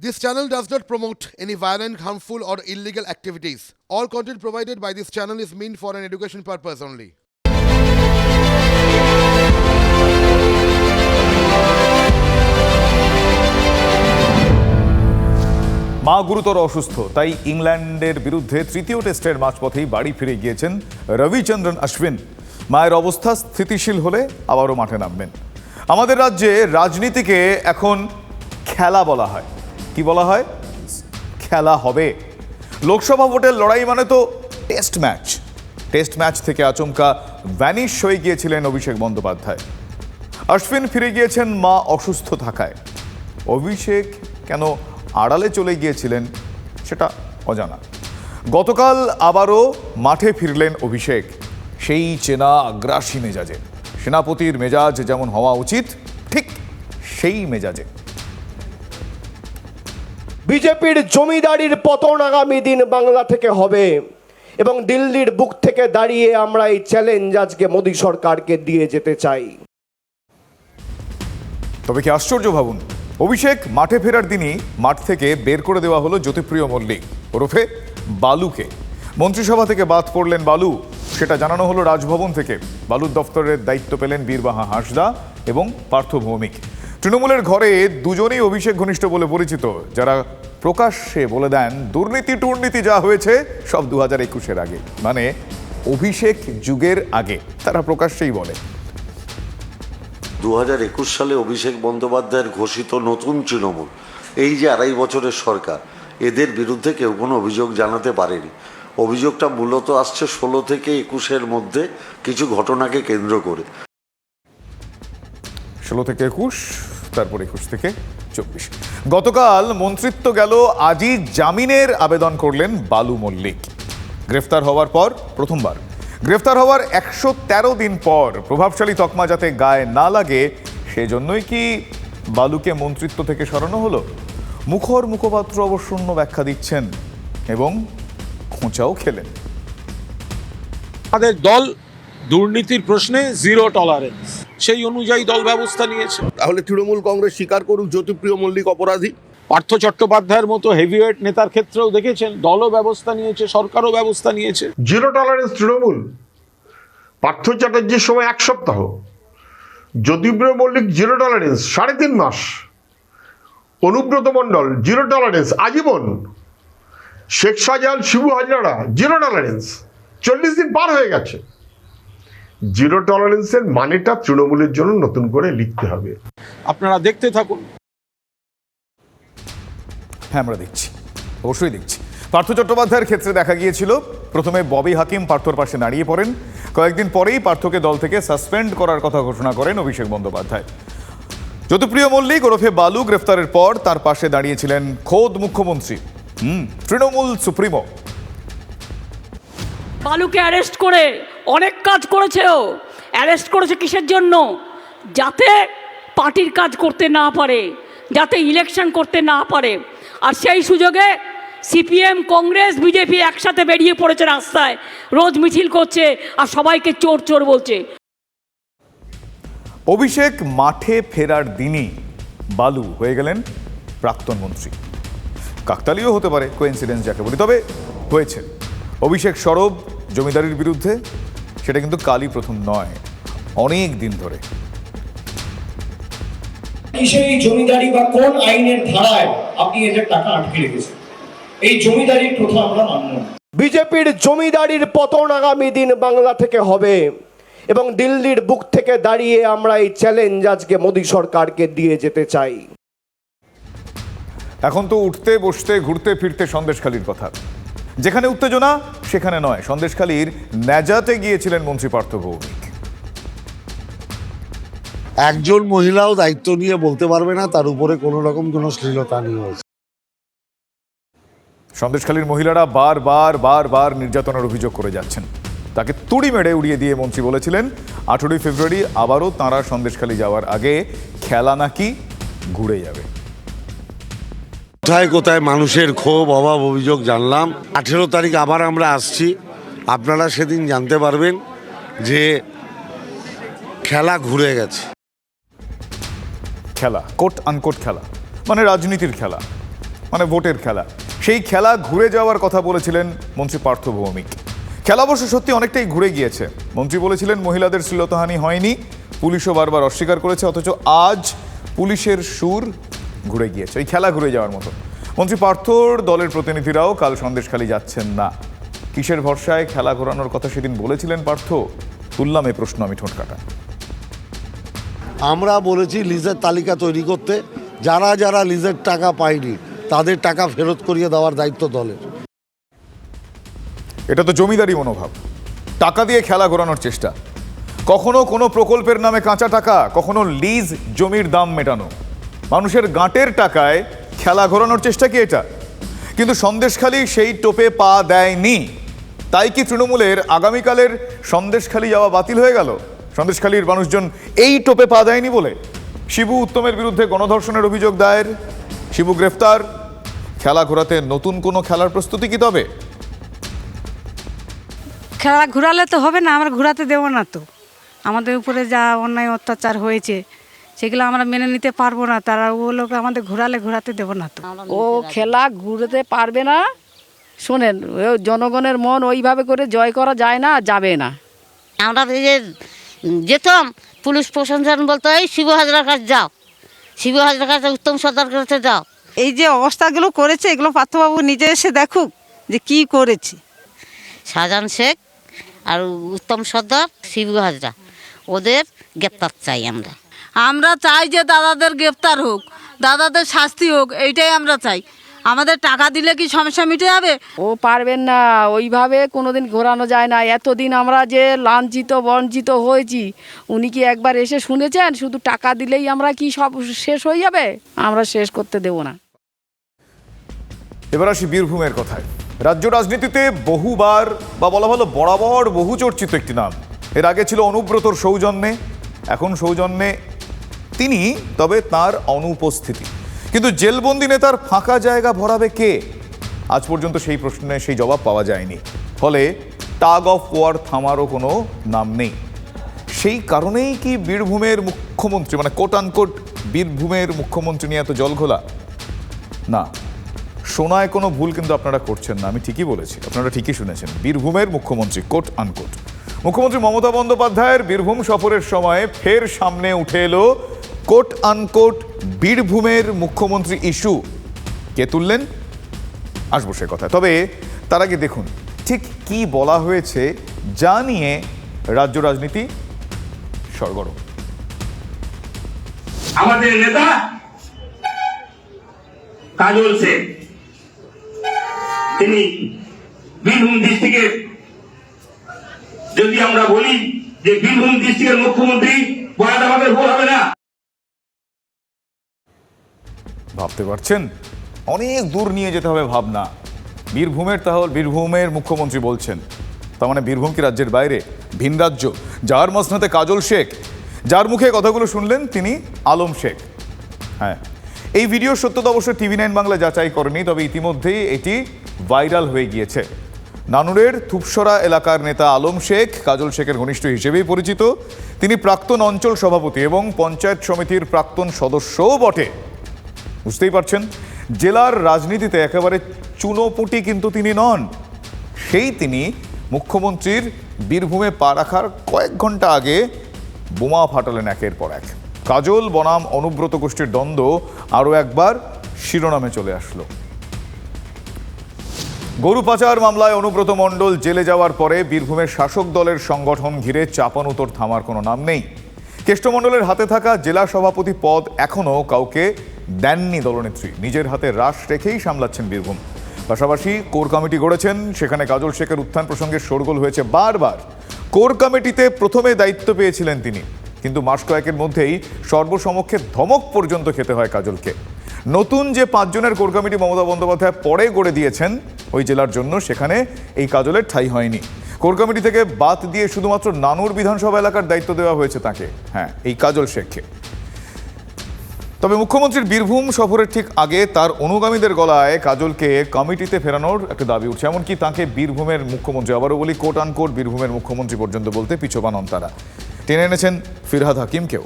This channel does not promote any violent, harmful, or illegal activities. All content provided by this channel is meant for an education purpose only. মা গুরুতর অসুস্থ তাই ইংল্যান্ডের বিরুদ্ধে তৃতীয় টেস্টের মাঝপথেই বাড়ি ফিরে গিয়েছেন রবিচন্দ্রন অশ্বিন মায়ের অবস্থা স্থিতিশীল হলে আবারও মাঠে নামবেন আমাদের রাজ্যে রাজনীতিকে এখন খেলা বলা হয় কি বলা হয়? খেলা হবে। লোকসভা ভোটের লড়াই মানে তো টেস্ট ম্যাচ। টেস্ট ম্যাচ থেকে আচমকা ভ্যানিশ হয়ে গিয়েছিলেন অভিষেক বন্দ্যোপাধ্যায়। অশ্বিন ফিরে গিয়েছেন মা অসুস্থ থাকায়। অভিষেক কেন আড়ালে চলে গিয়েছিলেন সেটা অজানা। গতকাল আবারও মাঠে ফিরলেন অভিষেক। সেই চেনা আগ্রাসী মেজাজে। সেনাপতির মেজাজ যেমন হওয়া উচিত, ঠিক সেই মেজাজে। বিজেপির জমিদারির পতন আগামী দিন বাংলা থেকে হবে। এবং দিল্লির বুক থেকে দাঁড়িয়ে আমরা এই চ্যালেঞ্জ আজকে মোদী সরকারকে দিয়ে যেতে চাই। তবে কি আশ্চর্য ভাবুন? অভিষেক মাঠে ফেরার দিনই মাঠ থেকে বের করে দেওয়া হলো জ্যোতিপ্রিয় মল্লিক। ওরফে বালুকে। মন্ত্রিসভা থেকে বাদ পড়লেন বালু। সেটা জানানো হলো রাজভবন থেকে। বালুর দফতরের দায়িত্ব পেলেন বীরবাহা হাঁসদা এবং পার্থ ভৌমিক। তৃণমূলের ঘরে দুজনেই অভিষেক ঘনিষ্ঠ বলে পরিচিত যারা প্রকাশ্যে বলে দেন দুর্নীতি টুর্নীতি যা হয়েছে সব দু হাজার একুশের আগে। মানে অভিষেক যুগের আগে তারা প্রকাশ্যেই বলে। দু হাজার একুশ সালে অভিষেক বন্দ্যোপাধ্যায়ের ঘোষিত নতুন তৃণমূল এই যে আড়াই বছরের সরকার এদের বিরুদ্ধে কেউ কোনো অভিযোগ জানাতে পারেনি। অভিযোগটা মূলত আসছে ষোলো থেকে একুশের মধ্যে কিছু ঘটনাকে কেন্দ্র করে। ষোলো থেকে একুশ তারপর একুশ থেকে চব্বিশ। গতকাল মন্ত্রিত্ব গেল আজই জামিনের আবেদন করলেন বালু মল্লিক। গ্রেফতার হওয়ার পর প্রথমবার। গ্রেফতার হওয়ার একশো তেরো দিন পর প্রভাবশালী তকমা যাতে গায়ে না লাগে, সেজন্যই কি বালুকে মন্ত্রিত্ব থেকে সরানো হলো? মুখর মুখপাত্র অবশ্য ব্যাখ্যা দিচ্ছেন এবং খোঁচাও খেলেন। আমাদের দল দুর্নীতির প্রশ্নে জিরো টলারেন্স সেই অনুযায়ী দল ব্যবস্থা নিয়েছে। তাহলে তৃণমূল কংগ্রেস স্বীকার করুক জ্যোতিপ্রিয় মল্লিক অপরাধী। পার্থ চট্টোপাধ্যায়ের মতো হেভিওয়েট নেতার ক্ষেত্রেও দেখেছেন দলও ব্যবস্থা নিয়েছে সরকারও ব্যবস্থা নিয়েছে। Zero tolerance Trinamool. পার্থ চ্যাটার্জির সময় এক সপ্তাহ। জ্যোতিপ্রিয় মল্লিক জিরো টলারেন্স সাড়ে তিন মাস। অনুব্রত মণ্ডল জিরো টলারেন্স আজীবন। শেখ শাহজাহান শিবু হাজরা জিরো টলারেন্স চল্লিশ দিন পার হয়ে গেছে। জিরো টলারেন্সের মানেটা তৃণমূলের জন্য নতুন করে লিখতে হবে। আপনারা দেখতে থাকুন। হ্যাঁ আমরা দেখছি। অবশ্যই দেখছি। পার্থ চট্টোপাধ্যায়ের ক্ষেত্রে দেখা গিয়েছিল প্রথমে ববি হাকিম পার্থর পাশে দাঁড়িয়ে পড়েন। কয়েকদিন পরেই পার্থকে দল থেকে সাসপেন্ড করার কথা ঘোষণা করেন অভিষেক বন্দ্যোপাধ্যায়। জ্যোতিপ্রিয় মল্লিক ওরফে বালু গ্রেফতারের পর তার পাশে দাঁড়িয়েছিলেন খোদ মুখ্যমন্ত্রী। হুম তৃণমূল সুপ্রিমো। বালুকে অ্যারেস্ট করে অনেক কাজ করেছে ও অ্যারেস্ট করেছে কিসের জন্য? যাতে পার্টির কাজ করতে না পারে, যাতে ইলেকশন করতে না পারে। আর সেই সুযোগে সিপিএম কংগ্রেস বিজেপি একসাথে বেরিয়ে পড়েছে রাস্তায়। রোজ মিছিল করছে আর সবাইকে চোর চোর বলছে। অভিষেক মাঠে ফেরার দিনই বালু হয়ে গেলেন প্রাক্তন মন্ত্রী। কাকতালীয় হতে পারে কোইন্সিডেন্স যাকে বলি। তবে হয়েছে। অভিষেক সরব জমিদারির বিরুদ্ধে সেটা কিন্তু কালই প্রথম নয় অনেক দিন ধরে। সেই জমিদারি বা কোন আইনের ধারায় আপনি এদের টাকা আটকে রেখেছেন? এই জমিদারির প্রথা আমরা মানব বিজেপির জমিদারির পতন আগামী দিন বাংলা থেকে হবে এবং দিল্লির বুক থেকে দাঁড়িয়ে আমরা এই চ্যালেঞ্জ আজকে মোদী সরকারকে দিয়ে যেতে চাই। এখন তো উঠতে বসতে ঘুরতে ফিরতে সন্দেশখালির কথা। যেখানে উত্তেজনা সেখানে নয়। সন্দেশখালীর ন্যাজাতে গিয়েছিলেন মন্ত্রী পার্থ ভৌমিক। একজন মহিলাও দায়িত্ব নিয়ে বলতে পারবে না তার উপরে কোনো রকম কোনো শ্লীলতা নিয়ে হয়েছে সন্দেশখালীর মহিলারা বারবার বারবার নির্যাতনের অভিযোগ করে যাচ্ছেন। তাকে তুড়ি মেরে উড়িয়ে দিয়ে মন্ত্রী বলেছিলেন আঠেরোই ফেব্রুয়ারি আবারও তাঁরা সন্দেশখালী যাওয়ার আগে খেলা নাকি ঘুরে যাবে। কোথায় কোথায় মানুষের ক্ষোভ, অভাব, অভিযোগ জানলাম। আঠেরো তারিখ আবার আমরা আসছি। আপনারা সেদিন জানতে পারবেন যে খেলা ঘুরে গেছে। খেলা কোট আনকোট খেলা মানে রাজনীতির খেলা মানে ভোটের খেলা। সেই খেলা ঘুরে যাওয়ার কথা বলেছিলেন মন্ত্রী পার্থ ভৌমিক। খেলা অবশ্য সত্যি অনেকটাই ঘুরে গিয়েছে। মন্ত্রী বলেছিলেন, মহিলাদের শ্লীলতাহানি হয়নি, পুলিশও বারবার অস্বীকার করেছে, অথচ আজ পুলিশের সুর ঘুরে গিয়েছে এই খেলা ঘুরে যাওয়ার মতো। মন্ত্রী পার্থর দলের প্রতিনিধিরাও কাল সন্দেশখালি যাচ্ছেন না। কিসের ভরসায় খেলা ঘোরানোর কথা সেদিন বলেছিলেন পার্থ? তুললাম এই প্রশ্ন আমি ঠোঁট কাটা। আমরা বলেছি লিজের তালিকা তৈরি করতে যারা যারা লিজের টাকা পায়নি তাদের টাকা ফেরত করিয়ে দেওয়ার দায়িত্ব দলের। এটা তো জমিদারি মনোভাব। টাকা দিয়ে খেলা ঘোরানোর চেষ্টা। কখনো কোনো প্রকল্পের নামে কাঁচা টাকা কখনো লিজ জমির দাম মেটানো। মানুষের গাঁটের টাকায় খেলা ঘোরানোর চেষ্টা কি এটা? কিন্তু সন্দেশখালী সেই টোপে পা দেয়নি। তাই কি তৃণমূলের আগামীকালের সন্দেশখালী যাওয়া বাতিল হয়ে গেল? সন্দেশখালীর মানুষজন এই টোপে পা দেয়নি বলে? শিবু উত্তমের বিরুদ্ধে গণধর্ষণের অভিযোগ দায়ের। শিবু গ্রেফতার। খেলা ঘোরাতে নতুন কোনো খেলার প্রস্তুতি কি তবে? খেলা ঘোরালে তো হবে না, আমরা ঘোরাতে দেবো না তো। আমাদের উপরে যা অন্যায় অত্যাচার হয়েছে সেগুলো আমরা মেনে নিতে পারব না। তারা ওগুলোকে আমাদের ঘোরালে ঘোরাতে দেবো না তো। ও খেলা ঘুরতে পারবে না। শোনেন ও জনগণের মন ওইভাবে করে জয় করা যায় না যাবে না। আমরা এই যে যেতাম পুলিশ প্রশাসন বলতো এই শিব হাজরার কাছে যাও। শিব হাজরার কাছে উত্তম সর্দার কাছে যাও। এই যে অবস্থাগুলো করেছে এগুলো পার্থবাবু নিজে এসে দেখুক যে কি করেছে। শাহজাহান শেখ আর উত্তম সর্দার শিবু হাজরা ওদের গ্রেপ্তার চাই আমরা। আমরা চাই যে দাদাদের গ্রেপ্তার হোক দাদাদের শাস্তি হোক এইটাই আমরা চাই। আমাদের টাকা দিলে কি সমস্যা মিটে যাবে? ও পারবেন না ওইভাবে কোনোদিন ঘোরানো যায় না। এতদিন আমরা যে লাঞ্ছিত বঞ্চিত হয়েছি উনি কি একবার এসে শুনেছেন? শুধু টাকা দিলেই আমরা কি সব শেষ হয়ে যাবে? আমরা শেষ করতে দেবো না। এবার আসি বীরভূমের কথায়। রাজ্য রাজনীতিতে বহুবার বা বলা ভালো বরাবর বহু চর্চিত একটি নাম। এর আগে ছিল অনুব্রতর সৌজন্যে এখন সৌজন্যে তিনি, তবে তার অনুপস্থিতি। কিন্তু জেলবন্দি নেতার ফাঁকা জায়গা ভরাবে কে? আজ পর্যন্ত সেই প্রশ্নে সেই জবাব পাওয়া যায়নি। ফলে টাগ অফ ওয়ার থামারও কোনো নাম নেই। সেই কারণেই কি বীরভূমের মুখ্যমন্ত্রী মানে কোট আনকোট বীরভূমের মুখ্যমন্ত্রী নিয়ে এত জলঘোলা? না। শোনায় কোনো ভুল কিন্তু আপনারা করছেন না, আমি ঠিকই বলেছি। আপনারা ঠিকই শুনেছেন। বীরভূমের মুখ্যমন্ত্রী কোট আনকোট মুখ্যমন্ত্রী মমতা বন্দ্যোপাধ্যায়ের বীরভূম সফরের সময় ফের সামনে উঠে এলো কোট আনকোট বীরভূমের মুখ্যমন্ত্রী ইস্যু। কে তুললেন? আসব সে কথা তবে তার আগে দেখুন, ঠিক কি বলা হয়েছে যা নিয়ে রাজ্য রাজনীতি সরগরম। আমাদের নেতা কাজল শেখ তিনি বীরভূম ডিস্ট্রিক্টের যদি আমরা বলি যে বীরভূম ডিস্ট্রিক্টের মুখ্যমন্ত্রী বলাটা আমাদের ভুল হবে না। ভাবতে পারছেন? অনেক দূর নিয়ে যেতে হবে ভাবনা। বীরভূমের তাহলে বীরভূমের মুখ্যমন্ত্রী বলছেন। তার মানে বীরভূম কি রাজ্যের বাইরে? ভিন রাজ্য। যার মসনাতে কাজল শেখ। যার মুখে কথাগুলো শুনলেন তিনি আলম শেখ। হ্যাঁ। এই ভিডিওর সত্যতা অবশ্য টিভি নাইন বাংলা যাচাই করেনি, তবে ইতিমধ্যেই এটি ভাইরাল হয়ে গিয়েছে। নানুরের থুপসরা এলাকার নেতা আলম শেখ, কাজল শেখের ঘনিষ্ঠ হিসেবেই পরিচিত। তিনি প্রাক্তন অঞ্চল সভাপতি এবং পঞ্চায়েত সমিতির প্রাক্তন সদস্যও বটে। বুঝতেই পারছেন? জেলার রাজনীতিতে একেবারে চুনোপুটি কিন্তু তিনি নন। সেই তিনি মুখ্যমন্ত্রীর বীরভূমে পা রাখার কয়েক ঘণ্টা আগে বোমা ফাটালেন একের পর এক। কাজল বনাম অনুব্রত গোষ্ঠীর দ্বন্দ্ব আরও একবার শিরোনামে চলে আসলো। গরু পাচার মামলায় অনুব্রত মণ্ডল জেলে যাওয়ার পরে বীরভূমের শাসক দলের সংগঠন ঘিরে চাপানুতর থামার কোনো নাম নেই। কেষ্টমণ্ডলের হাতে থাকা জেলা সভাপতি পদ এখনও কাউকে দেননি দলনেত্রী। নিজের হাতে হ্রাস রেখেই সামলাচ্ছেন বীরভূম। পাশাপাশি কোর কমিটি গড়েছেন, সেখানে কাজল শেখের উত্থান প্রসঙ্গে শোরগোল হয়েছে বারবার। কোর কমিটিতে প্রথমে দায়িত্ব পেয়েছিলেন তিনি, কিন্তু মাস কয়েকের মধ্যেই সর্বসমক্ষে ধমক পর্যন্ত খেতে হয় কাজলকে। নতুন যে পাঁচজনের কোর কমিটি মমতা বন্দ্যোপাধ্যায় পরে গড়ে দিয়েছেন, ওই জেলার জন্য সেখানে এই কাজলের ঠাঁই হয়নি। কোর কমিটি থেকে বাদ দিয়ে শুধুমাত্র নানুর বিধানসভা এলাকার দায়িত্ব দেওয়া হয়েছে তাকে। হ্যাঁ এই কাজল শেখকে। তবে মুখ্যমন্ত্রীর বীরভূম সফরের ঠিক আগে তার অনুগামীদের গলায় কাজলকে কমিটিতে ফেরানোর একটা দাবি উঠছে। এমনকি তাকে বীরভূমের মুখ্যমন্ত্রী আবারও বলি কোট আন কোট বীরভূমের মুখ্যমন্ত্রী পর্যন্ত বলতে পিছপা নন তারা টেনে এনেছেন ফিরহাদ হাকিমকেও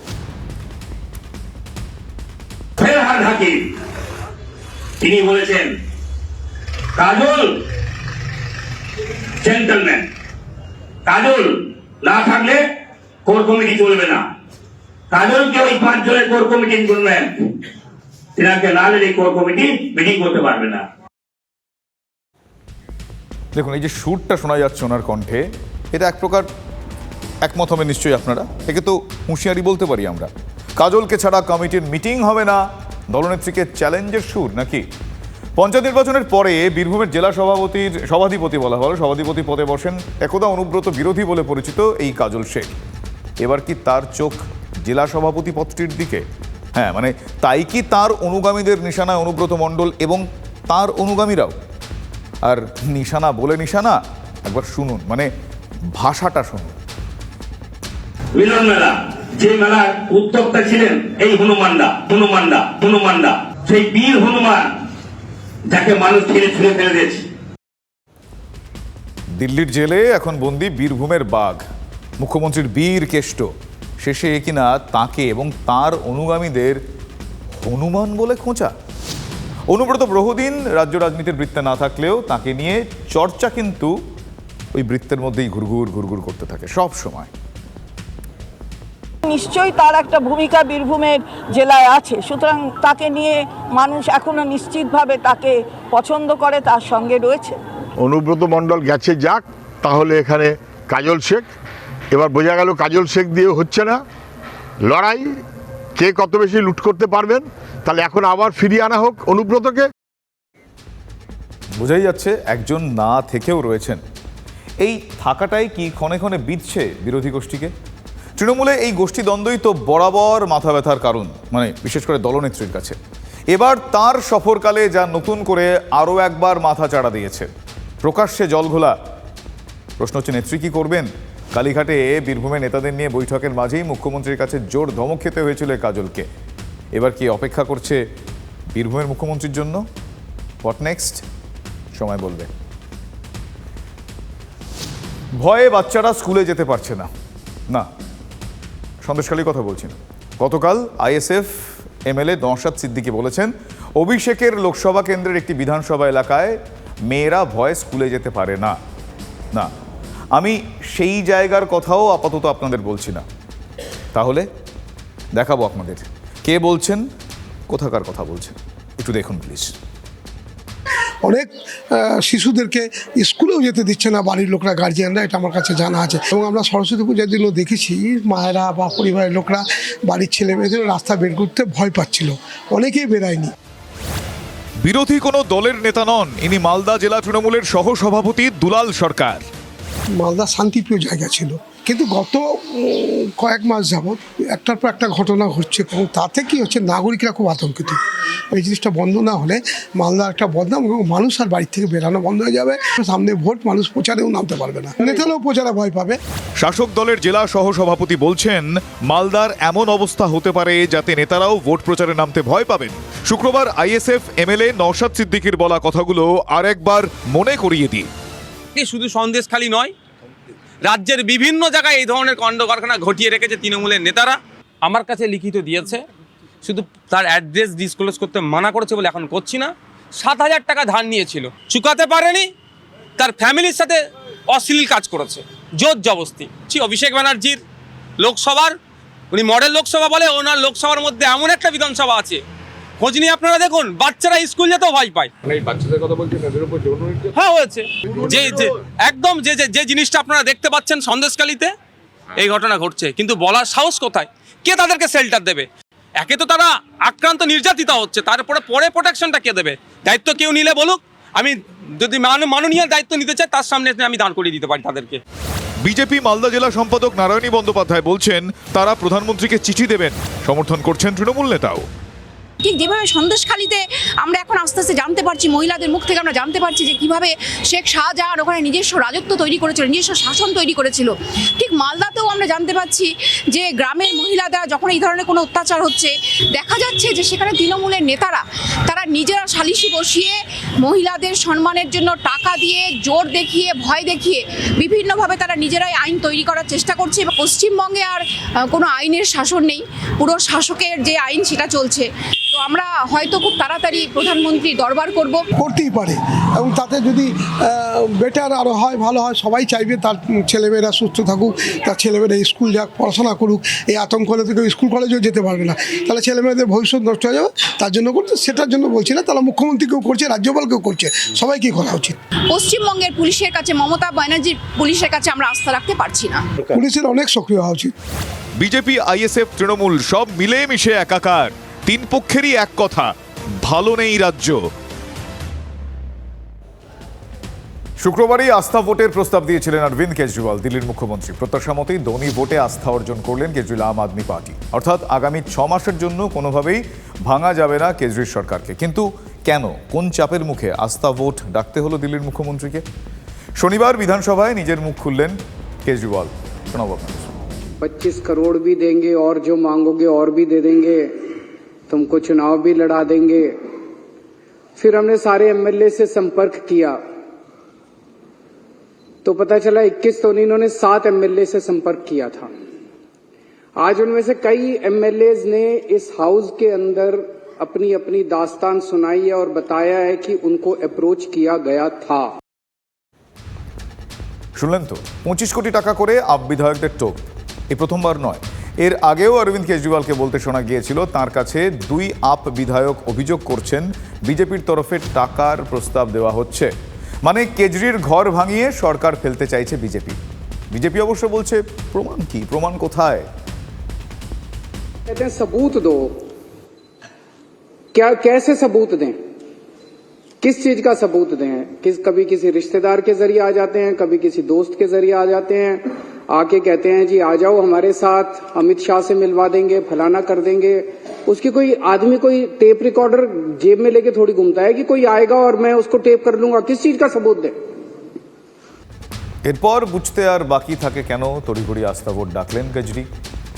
তিনি বলেছেন, কাজল জেন্টলম্যান কাজল না থাকলে কোর কমিটি চলবে না। কাজলকে ওই পাঁচ জনের কোর কমিটি করবেন তিনাকে না এই কোর কমিটি মিটিং করতে পারবে না। দেখুন, এই যে সুরটা শোনা যাচ্ছে ওনার কণ্ঠে, এটা এক প্রকার একমত হবে নিশ্চয়ই আপনারা। একে তো হুঁশিয়ারি বলতে পারি আমরা। কাজলকে ছাড়া কমিটির মিটিং হবে না। দলনেত্রীকে চ্যালেঞ্জের সুর নাকি? পঞ্চায়েত নির্বাচনের পরে বীরভূমের জেলা সভাপতির সভাধিপতি বলা হলো। সভাধিপতি পদে বসেন একদা অনুব্রত বিরোধী বলে পরিচিত এই কাজল শেখ। এবার কি তার চোখ জেলা সভাপতি পদটির দিকে? হ্যাঁ মানে তাই কি তার অনুগামীদের নিশানায় অনুব্রত মণ্ডল এবং তার অনুগামীরাও? আর নিশানা বলে নিশানা একবার শুনুন মানে ভাষাটা শুনুন। মিলন মেলা যে মেলার উদ্যোক্তা ছিলেন এই হনুমানদা হনুমানদা হনুমানদা সেই বীর হনুমান যাকে মানুষ ঠেলে ছুঁড়ে ফেলে দিয়েছে। দিল্লির জেলে এখন বন্দি বীরভূমের বাঘ মুখ্যমন্ত্রীর বীর কেষ্ট। শেষে কিনা তাকে এবং তার অনুগামীদের হনুমান বলে খোঁচা। অনুব্রত বহুদিন রাজ্য রাজনীতির বৃত্তে না থাকলেও তাকে নিয়ে চর্চা কিন্তু ওই বৃত্তের মধ্যেই ঘুরঘুর ঘুরঘুর করতে থাকে সব সময়। নিশ্চয়ই তার একটা ভূমিকা বীরভূমের জেলায় আছে। সুতরাং তাকে নিয়ে মানুষ এখনও নিশ্চিতভাবে তাকে পছন্দ করে তার সঙ্গে রয়েছে। অনুব্রত মণ্ডল গেছে যাক তাহলে এখানে কাজল শেখ এবার বোঝা গেল কাজল শেখ দিয়ে হচ্ছে না। লড়াই, কে কত বেশি লুট করতে পারবেন, তাহলে এখন আবার ফিরিয়ে আনা হোক অনুব্রতকে। বোঝাই যাচ্ছে একজন না থেকেও রয়েছেন। এই থাকাটাই কি ক্ষণে ক্ষণে বিধছে বিরোধী গোষ্ঠীকে? তৃণমূলে এই গোষ্ঠী দ্বন্দ্বই তো বরাবর মাথা ব্যথার কারণ মানে বিশেষ করে দলনেত্রীর কাছে। এবার তার সফরকালে যা নতুন করে আরও একবার মাথা চাড়া দিয়েছে। প্রকাশ্যে জলঘোলা প্রশ্ন হচ্ছে, নেত্রী কি করবেন? কালীঘাটে বীরভূমে নেতাদের নিয়ে বৈঠকের মাঝেই মুখ্যমন্ত্রীর কাছে জোর ধমক খেতে হয়েছিল কাজলকে। এবার কি অপেক্ষা করছে বীরভূমের মুখ্যমন্ত্রীর জন্য? হোয়াট নেক্সট সময় বলবে। ভয়ে বাচ্চারা স্কুলে যেতে পারছে না। না সন্দেশখালী কথা বলছি না। গতকাল আইএসএফ এমএলএ নওশাদ সিদ্দিকি বলেছেন, অভিষেকের লোকসভা কেন্দ্রের একটি বিধানসভা এলাকায় মেয়েরা ভয়ে স্কুলে যেতে পারে না। না আমি সেই জায়গার কথাও আপাতত আপনাদের বলছি না। তাহলে দেখাবো আপনাদের। কে বলছেন? কোথাকার কথা বলছেন? একটু দেখুন প্লিজ অনেক শিশুদেরকে স্কুলেও যেতে দিচ্ছে না বাড়ির লোকরা গার্জিয়ানরা এটা আমার কাছে জানা আছে। এবং আমরা সরস্বতী পূজার দিনও দেখেছি মায়েরা বা পরিবারের লোকরা বাড়ির ছেলে মেয়েদের রাস্তা বের করতে ভয় পাচ্ছিল। অনেকেই বেরায়নি। বিরোধী কোনো দলের নেতা নন ইনি মালদা জেলা তৃণমূলের সহ সভাপতি দুলাল সরকার। মালদা শান্তিপ্রিয় জায়গা ছিল। কিন্তু গত কয়েক মাস যাবৎ একটার পর একটা ঘটনা ঘটছে এবং তাতে কি হচ্ছে, নাগরিকরা খুব আতঙ্কিত। এই জিনিসটা বন্ধ না হলে মালদা একটা বদনাম এবং মানুষ আর বাড়ির থেকে বেরানো বন্ধ হয়ে যাবে। সামনে ভোট, মানুষ প্রচারেও নামতে পারবে না। নেতারাও প্রচারে ভয় পাবে। শাসক দলের জেলা সহ সভাপতি বলছেন, মালদার এমন অবস্থা হতে পারে যাতে নেতারাও ভোট প্রচারে নামতে ভয় পাবেন। শুক্রবার আইএসএফ এমএলএ নওশাদ সিদ্দিকির বলা কথাগুলো আরেকবার মনে করিয়ে দিই শুধু সন্দেশখালী নয়, রাজ্যের বিভিন্ন জায়গায় এই ধরনের কাণ্ড কারখানা ঘটিয়ে রেখেছে তৃণমূলের নেতারা। আমার কাছে লিখিত দিয়েছে, শুধু তার অ্যাড্রেস ডিসক্লোজ করতে মানা করেছে বলে এখন করছি না। সাত হাজার টাকা ধার নিয়েছিল, চুকাতে পারেনি, তার ফ্যামিলির সাথে অশ্লীল কাজ করেছে, জোর জবস্তি অভিষেক ব্যানার্জির লোকসভার, উনি মডেল লোকসভা বলে, ওনার লোকসভার মধ্যে এমন একটা বিধানসভা আছে খোঁজ নিয়ে আপনারা দেখুন বাচ্চারা স্কুল যেতেও ভয় পায়। হ্যাঁ হয়েছে। যে যে একদম যে যে যে জিনিসটা আপনারা দেখতে পাচ্ছেন সন্দেশকালীতে এই ঘটনা ঘটছে। কিন্তু বলার সাহস কোথায়? কে তাদেরকে শেল্টার দেবে? একে তো তারা আক্রান্ত নির্যাতিত হচ্ছে তারপরে পরে প্রোটেকশনটা কে দেবে? দায়িত্ব কেউ নিলে বলুক আমি যদি মান- মাননীয় দায়িত্ব নিতে চাই তার সামনে এসে আমি দাঁড় করিয়ে দিতে পারি তাদেরকে। বিজেপি মালদা জেলা সম্পাদক নারায়ণী বন্দ্যোপাধ্যায় বলছেন তারা প্রধানমন্ত্রীকে চিঠি দেবেন। সমর্থন করছেন তৃণমূল নেতাও। ঠিক যেভাবে সন্দেশখালিতে আমরা এখন আস্তে আস্তে জানতে পারছি, মহিলাদের মুখ থেকে আমরা জানতে পারছি যে কীভাবে শেখ শাহজাহান ওখানে নিজস্ব রাজত্ব তৈরি করেছিল, নিজস্ব শাসন তৈরি করেছিল। ঠিক মালদাতেও আমরা জানতে পারছি যে গ্রামের মহিলারা যখন এই ধরনের কোনো অত্যাচার হচ্ছে, দেখা যাচ্ছে যে সেখানে তৃণমূলের নেতারা, তারা নিজেরা সালিশি বসিয়ে মহিলাদের সম্মানের জন্য টাকা দিয়ে জোর দেখিয়ে, ভয় দেখিয়ে বিভিন্নভাবে তারা নিজেরাই আইন তৈরি করার চেষ্টা করছে এবং পশ্চিমবঙ্গে আর কোনো আইনের শাসন নেই। পুরো শাসকের যে আইন সেটা চলছে। তো আমরা হয়তো খুব তাড়াতাড়ি প্রধানমন্ত্রী দরবার করব। করতেই পারে। এবং তাতে যদি বেটার আরও হয় ভালো হয় সবাই চাইবে তার ছেলেমেয়েরা সুস্থ থাকুক তার ছেলেমেয়েরা স্কুল যাক পড়াশোনা করুক এই আতঙ্ক হলে তো কেউ স্কুল কলেজেও যেতে পারবে না। তাহলে ছেলেমেয়েদের ভবিষ্যৎ নষ্ট হয়ে যাবে তার জন্য করছে সেটার জন্য বলছি না তাহলে মুখ্যমন্ত্রীকেও করছে রাজ্যপালকেও করছে সবাইকেই করা উচিত। পশ্চিমবঙ্গের পুলিশের কাছে মমতা ব্যানার্জির পুলিশের কাছে আমরা আস্থা রাখতে পারছি না। পুলিশের অনেক সক্রিয় হওয়া উচিত। বিজেপি আইএসএফ তৃণমূল সব মিলে মিশে একাকার। তিন পক্ষেরই এক কথা ভালো নেই রাজ্য শুক্রবারই আস্থা ভোটের প্রস্তাব দিয়েছিলেন অরবিন্দ কেজরিওয়াল দিল্লির মুখ্যমন্ত্রী প্রত্যাশা মতেই দনি ভোটে আস্থা অর্জন করলেন কেজরিওয়াল আম আদমি পার্টি অর্থাৎ আগামী ছ মাসের জন্য কোনোভাবেই ভাঙা যাবে না কেজরির সরকারকে কিন্তু কেন কোন চাপের মুখে আস্থা ভোট ডাকতে হলো দিল্লির মুখ্যমন্ত্রীকে শনিবার বিধানসভায় নিজের মুখ খুললেন কেজরিওয়াল শোনাবো আপনাদের। पच्चीस करोड़ भी देंगे और जो मांगोगे और भी दे देंगे तुमको चुनाव भी लड़ा देंगे फिर हमने सारे एमएलए से संपर्क किया तो पता चला 21 तो नहीं इन्होंने सात एमएलए से संपर्क किया था आज उनमें से कई एमएलए ने इस हाउस के अंदर अपनी अपनी दास्तान सुनाई है और बताया है कि उनको अप्रोच किया गया था শুনলেন তো পঁচিশ কোটি টাকা করে আপ বিধায়কদের টোপ এই প্রথমবার নয় এর আগেও অরবিন্দ কেজরিওয়ালকে বলতে শোনা গিয়েছিল তার কাছে দুই আপ বিধায়ক অভিযোগ করছেন বিজেপির তরফে টাকার প্রস্তাব দেওয়া হচ্ছে মানে কেজরির ঘর ভাঙিয়ে সরকার ফেলতে চাইছে বিজেপি বিজেপি অবশ্য বলছে প্রমাণ কি প্রমাণ কোথায় कहते हैं सबूत दो क्या कैसे सबूत दें किस चीज का सबूत दें किस कभी किसी रिश्तेदार के जरिए आ जाते हैं कभी किसी दोस्त के जरिए आ जाते हैं आके कहते हैं जी आ जाओ हमारे साथ अमित शाह से मिलवा देंगे फलाना कर देंगे उसकी कोई आदमी कोई टेप रिकॉर्डर जेब में लेके थोड़ी घूमता है कि कोई आएगा और मैं उसको टेप कर लूंगा किस चीज का सबूत दें এরপর বুঝতে আর বাকি থাকে কেন তড়িঘড়ি আস্থা ভোট ডাকলেন কেজরি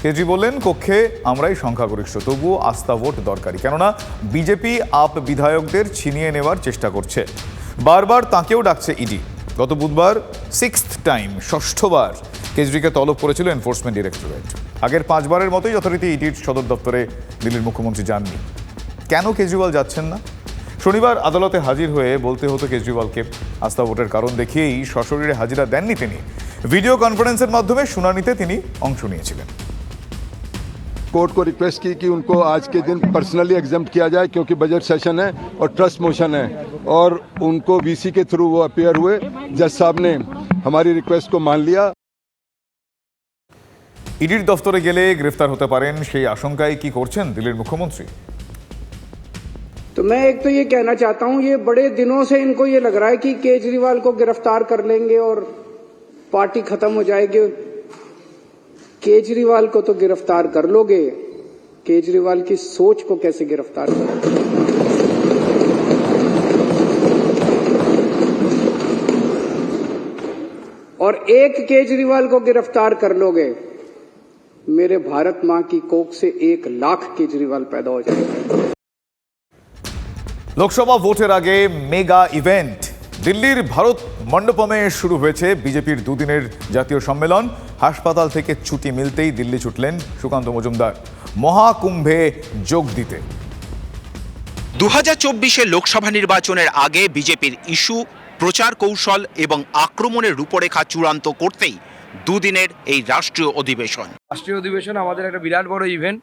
কেজরি বললেন কক্ষে আমরাই সংখ্যাগরিষ্ঠ তবুও আস্থা ভোট দরকারি কেননা বিজেপি আপ বিধায়কদের ছিনিয়ে নেওয়ার চেষ্টা করছে বারবার তাকেও ডাকছে ইডি গত বুধবার সিক্সথ টাইম ষষ্ঠবার কেজরিকে তলব করেছিল এনফোর্সমেন্ট ডিরেক্টরেট আগের পাঁচবারের মতোই যথারীতি ইডির সদর দপ্তরে দিল্লির মুখ্যমন্ত্রী যাননি। কেন কেজরিওয়াল যাচ্ছেন না? শনিবার আদালতে হাজির হয়ে বলতে হতো কেজরিওয়ালকে। আস্থা ভোটের কারণ দেখিয়েই সশরীরে হাজিরা দেননি তিনি। ভিডিও কনফারেন্সের মাধ্যমে শুনানিতে তিনি অংশ নিয়েছিলেন। कोर्ट को रिक्वेस्ट की कि उनको आज के दिन पर्सनली एग्जाम किया जाए क्योंकि बजट सेशन है और ट्रस्ट मोशन है और उनको वीसी के थ्रू वो अपेयर हुए जज साहब ने हमारी रिक्वेस्ट को मान लिया ইডির দফতরে গেলে গ্রেফতার হতে পারেন সেই আশঙ্কায় কি করছেন দিল্লির মুখ্যমন্ত্রী तो मैं एक तो ये कहना चाहता हूं ये बड़े दिनों से इनको ये लग रहा है कि केजरीवाल को गिरफ्तार कर लेंगे और पार्टी खत्म हो जाएगी केजरीवाल को तो गिरफ़्तार कर लोगे। केजरीवाल की सोच को कैसे गिरफ़्तार करोगे? और एक केजरीवाल को गिरफ़्तार कर लोगे। मेरे भारत माँ की कोख से एक लाख केजरीवाल पैदा हो जाएगा। लोकसभा वोटर आगे मेगा इवेंट। দিল্লির ভারত মণ্ডপমে শুরু হয়েছে বিজেপির দুদিনের জাতীয় সম্মেলন। হাসপাতাল থেকে ছুটি মিলতেই দিল্লি ছুটলেন সুকান্ত মজুমদার। মহাকুম্ভে যোগ দিতে। দু হাজার লোকসভা নির্বাচনের আগে বিজেপির ইস্যু প্রচার কৌশল এবং আক্রমণের রূপরেখা চূড়ান্ত করতেই দুদিনের এই রাষ্ট্রীয় অধিবেশন। রাষ্ট্রীয় অধিবেশন আমাদের একটা বিরাট বড় ইভেন্ট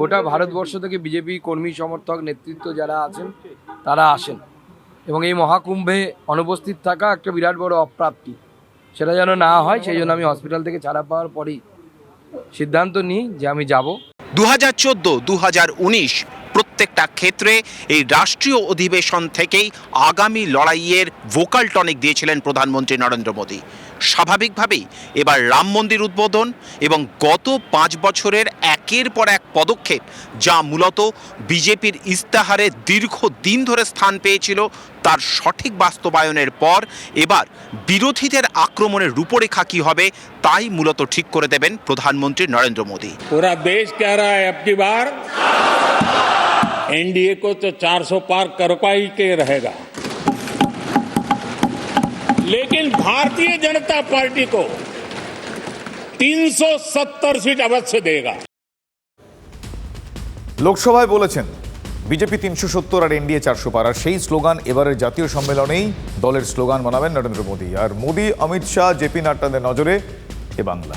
গোটা ভারতবর্ষ থেকে বিজেপি কর্মী সমর্থক নেতৃত্ব যারা আছেন তারা আসেন। এবং এই মহাকুম্ভে অনুপস্থিত থাকা একটা বিরাট বড় অপ্রাপ্তি। সেটা যেন না হয়, সেই জন্য আমি হসপিটাল থেকে ছাড়া পাওয়ার পরেই সিদ্ধান্ত নিই যে আমি যাব। দু হাজার চোদ্দ দু হাজার উনিশ প্রত্যেকটা ক্ষেত্রে এই রাষ্ট্রীয় অধিবেশন থেকেই আগামী লড়াইয়ের ভোকাল টনিক দিয়েছিলেন প্রধানমন্ত্রী নরেন্দ্র মোদী। স্বাভাবিকভাবেই এবার রাম মন্দির উদ্বোধন এবং গত পাঁচ বছরের একের পর এক পদক্ষেপ যা মূলত বিজেপির ইস্তাহারে দীর্ঘদিন ধরে স্থান পেয়েছিল তার সঠিক বাস্তবায়নের পর এবার বিরোধীদের আক্রমণের রূপরেখা কী হবে তাই মূলত ঠিক করে দেবেন প্রধানমন্ত্রী নরেন্দ্র মোদী पूरा देश कह रहा है अब की बार एनडीए को तो 400 पार कर पाई के रहेगा लेकिन भारतीय जनता पार्टी को 370 सीट अवश्य देगा লোকসভায় বলেছেন বিজেপি তিনশো সত্তর আর এনডিএ চারশো পার আর সেই স্লোগান এবারের জাতীয় সম্মেলনেই দলের স্লোগান বানাবেন নরেন্দ্র মোদী আর মোদী অমিত শাহ জেপি নাড্ডাদের নজরে এ বাংলা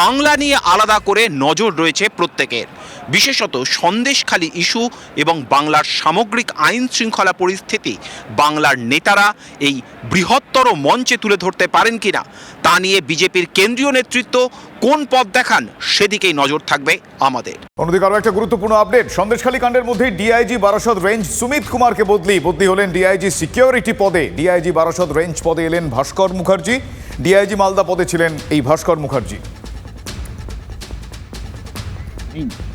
বাংলা নিয়ে আলাদা করে নজর রয়েছে প্রত্যেকের। বিশেষত সন্দেশখালী ইস্যু এবং বাংলার সামগ্রিক আইন শৃঙ্খলা পরিস্থিতি বাংলার নেতারা এই বৃহত্তর মঞ্চে তুলে ধরতে পারেন কিনা তা নিয়ে বিজেপির কেন্দ্রীয় নেতৃত্ব কোন পথ দেখান সেদিকেই নজর থাকবে আমাদের। অন্যদিকে আরও একটা গুরুত্বপূর্ণ আপডেট। সন্দেশখালী কাণ্ডের মধ্যে ডিআইজি বারাসত রেঞ্জ সুমিত কুমারকে বদলি। বদলি হলেন ডিআইজি সিকিউরিটি পদে। ডিআইজি বারাসত রেঞ্জ পদে এলেন ভাস্কর মুখার্জি। ডিআইজি মালদা পদে ছিলেন এই ভাস্কর মুখার্জি। Inc.